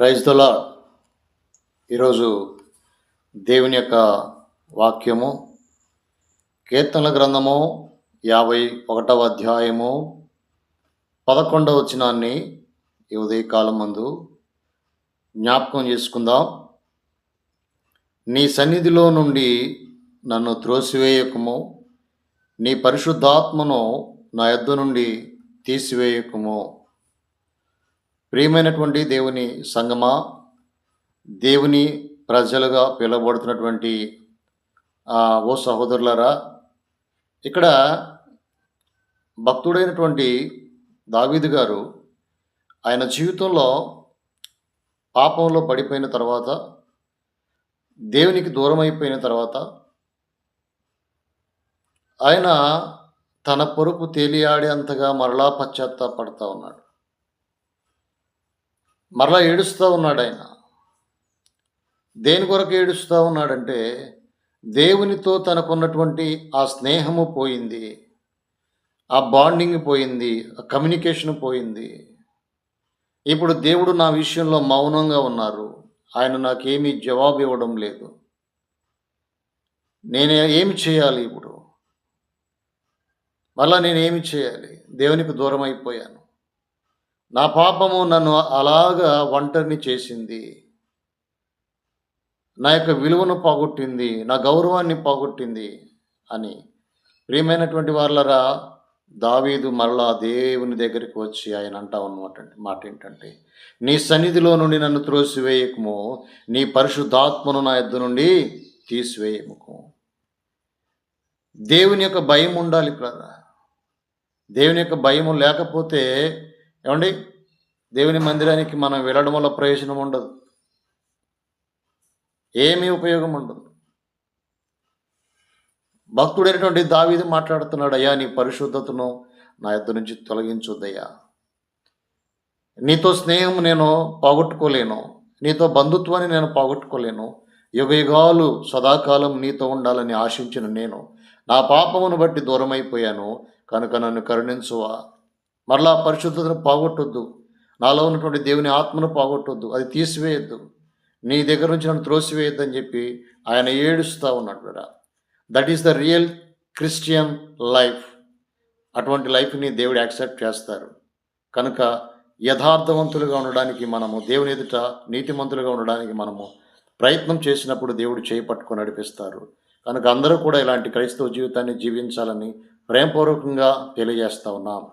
Praise దొలా ఈరోజు దేవుని యొక్క వాక్యము కీర్తనల గ్రంథము యాభై ఒకటవ అధ్యాయము పదకొండవ వచనాన్ని ఈ ఉదయకాలం ముందు జ్ఞాపకం చేసుకుందాం. నీ సన్నిధిలో నుండి నన్ను త్రోసివేయకము నీ పరిశుద్ధాత్మను నా యొద్ద నుండి తీసివేయకము. ప్రియమైనటువంటి దేవుని సంగమా దేవుని ప్రజలుగా పిలువబడుతున్నటువంటి ఓ సహోదరులారా ఇక్కడ భక్తుడైనటువంటి దావీదు గారు ఆయన జీవితంలో పాపంలో పడిపోయిన తర్వాత దేవునికి దూరం అయిపోయిన తర్వాత ఆయన తన పొరుపు తేలియాడేంతగా మరలా పశ్చాత్తాపడతా ఉన్నాడు. మరలా ఏడుస్తూ ఉన్నాడు ఆయన. దేని కొరకు ఏడుస్తూ ఉన్నాడంటే దేవునితో తనకున్నటువంటి ఆ స్నేహము పోయింది ఆ బాండింగ్ పోయింది ఆ కమ్యూనికేషన్ పోయింది. ఇప్పుడు దేవుడు నా విషయంలో మౌనంగా ఉన్నారు. ఆయన నాకేమీ జవాబు ఇవ్వడం లేదు. నేను ఏమి చేయాలి ఇప్పుడు? మళ్ళా నేను ఏమి చేయాలి? దేవునికి దూరం అయిపోయాను. నా పాపము నన్ను అలాగా ఒంటరిని చేసింది. నా యొక్క విలువను పోగొట్టింది నా గౌరవాన్ని పోగొట్టింది అని. ప్రియమైనటువంటి వాళ్ళరా దావీదు మరలా దేవుని దగ్గరికి వచ్చి ఆయన అంటా ఉన్నమాట మాట ఏంటంటే నీ సన్నిధిలో నుండి నన్ను త్రోసివేయకము నీ పరిశుద్ధాత్మను నా ఎద్దు నుండి తీసివేయముకు. దేవుని యొక్క భయం ఉండాలి ప్రరా దేవుని యొక్క భయము లేకపోతే ఏమండి? దేవుని మందిరానికి మనం వెళ్ళడం వల్ల ప్రయోజనం ఉండదు. ఏమీ ఉపయోగం ఉండదు. భక్తుడైనటువంటి దావీది మాట్లాడుతున్నాడు అయ్యా నీ పరిశుద్ధతను నా ఇద్దరు నుంచి తొలగించొద్దయ్యా నీతో స్నేహం నేను పోగొట్టుకోలేను. నీతో బంధుత్వాన్ని నేను పోగొట్టుకోలేను. యుగయుగాలు సదాకాలం నీతో ఉండాలని ఆశించిన నేను. నా పాపమును బట్టి దూరమైపోయాను. కనుక నన్ను కరుణించువా? మరలా పరిశుద్ధతను పోగొట్టొద్దు. నాలో ఉన్నటువంటి దేవుని ఆత్మను పోగొట్టొద్దు. అది తీసివేయొద్దు. నీ దగ్గర నుంచి నన్ను త్రోసివేయొద్దు అని చెప్పి ఆయన ఏడుస్తూ ఉన్నాడు కూడా that is the real Christian life అటువంటి లైఫ్ని దేవుడు యాక్సెప్ట్ చేస్తారు. కనుక యథార్థవంతులుగా ఉండడానికి మనము దేవుని ఎదుట నీతిమంతులుగా ఉండడానికి మనము ప్రయత్నం చేసినప్పుడు దేవుడు చేపట్టుకొని నడిపిస్తారు. కనుక అందరూ కూడా ఇలాంటి క్రైస్తవ జీవితాన్ని జీవించాలని ప్రేమపూర్వకంగా తెలియజేస్తా ఉన్నాం.